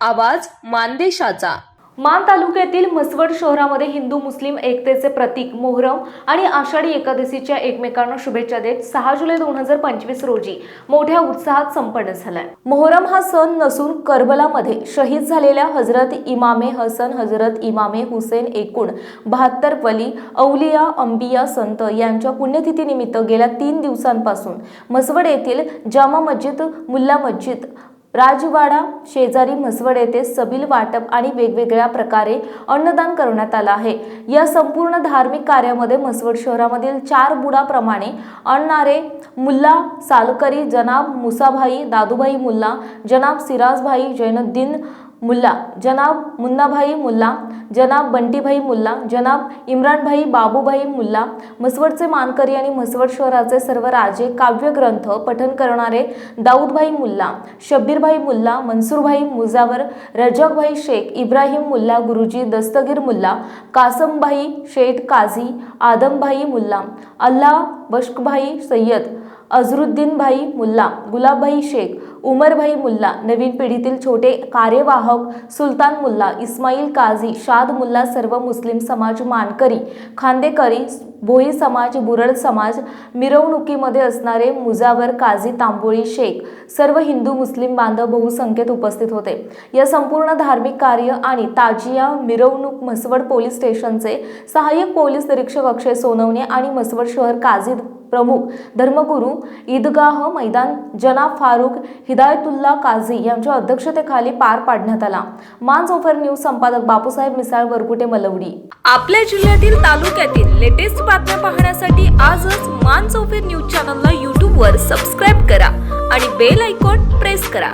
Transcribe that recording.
आवाज मानदेशाचा. मान तालुक्यातील म्हसवड शहरामध्ये हिंदू मुस्लिम एकतेचे प्रतीक मोहरम आणि आषाढी एकादशीच्या एकमेकांना शुभेच्छा देत सहा जुलै दोन हजार पंचवीस रोजी मोठ्या उत्साहात संपन्न झालाय. मोहरम हा सण नसून करबलामध्ये शहीद झालेल्या हजरत इमामे हसन हजरत इमामे हुसेन एकूण बहात्तर वली औलिया अंबिया संत यांच्या पुण्यतिथीनिमित्त गेल्या तीन दिवसांपासून म्हसवड येथील जामा मस्जिद मुल्ला मस्जिद राजवाडा शेजारी म्हसवड येथे सबील वाटप आणि वेगवेगळ्या प्रकारे अन्नदान करण्यात आलं आहे. या संपूर्ण धार्मिक कार्यामध्ये म्हसवड शहरामधील चार बुडाप्रमाणे आणणारे मुल्ला सालकरी जनाब मुसाभाई दादूभाई मुल्ला जनाब सिराजभाई जैनुद्दीन मुल्ला जनाब मुन्नाभाई मुल्ला जनाब बंटीभाई मुल्ला जनाब इम्रानभाई बाबूभाई मुल्ला म्हसवडचे मानकरी आणि म्हसवड शहराचे सर्व राजे काव्यग्रंथ पठन करणारे दाऊदभाई मुल्ला शब्बीरभाई मुल्ला मनसूरभाई मुजावर रजाकभाई शेख इब्राहिम मुल्ला गुरुजी दस्तगीर मुल्ला कासमभाई शेठ काझी आदमभाई मुल्ला अल्लाह बश्कभाई सय्यद अझरुद्दीन भाई मुल्ला गुलाबभाई शेख उमरभाई मुल्ला नवीन पिढीतील छोटे कार्यवाहक सुलतान मुल्ला इस्माईल काझी शाद मुल्ला सर्व मुस्लिम समाज मानकरी खांदेकरी भोई समाज बुरळ समाज मिरवणुकीमध्ये असणारे मुजावर काझी तांबोळी शेख सर्व हिंदू मुस्लिम बांधव बहुसंख्येत उपस्थित होते. या संपूर्ण धार्मिक कार्य आणि ताजिया मिरवणूक म्हसवड पोलीस स्टेशनचे सहाय्यक पोलीस निरीक्षक अक्षय सोनवणे आणि म्हसवड शहर काझी प्रमुख धर्मगुरू ईदगाह मैदान जनाब फारुक हिदायतुल्ला काझी यांच्या अध्यक्षतेखाली पार पाडण्यात आला. मान जोफर न्यूज संपादक बापूसाहेब मिसाळ वरकुटे मलवडी. आपल्या जिल्ह्यातील तालुक्यातील लेटेस्ट बातम्या पाहण्यासाठी आजच मान चौफेर न्यूज चॅनलला यूट्यूबवर सबस्क्राईब करा आणि बेल आयकॉन प्रेस करा.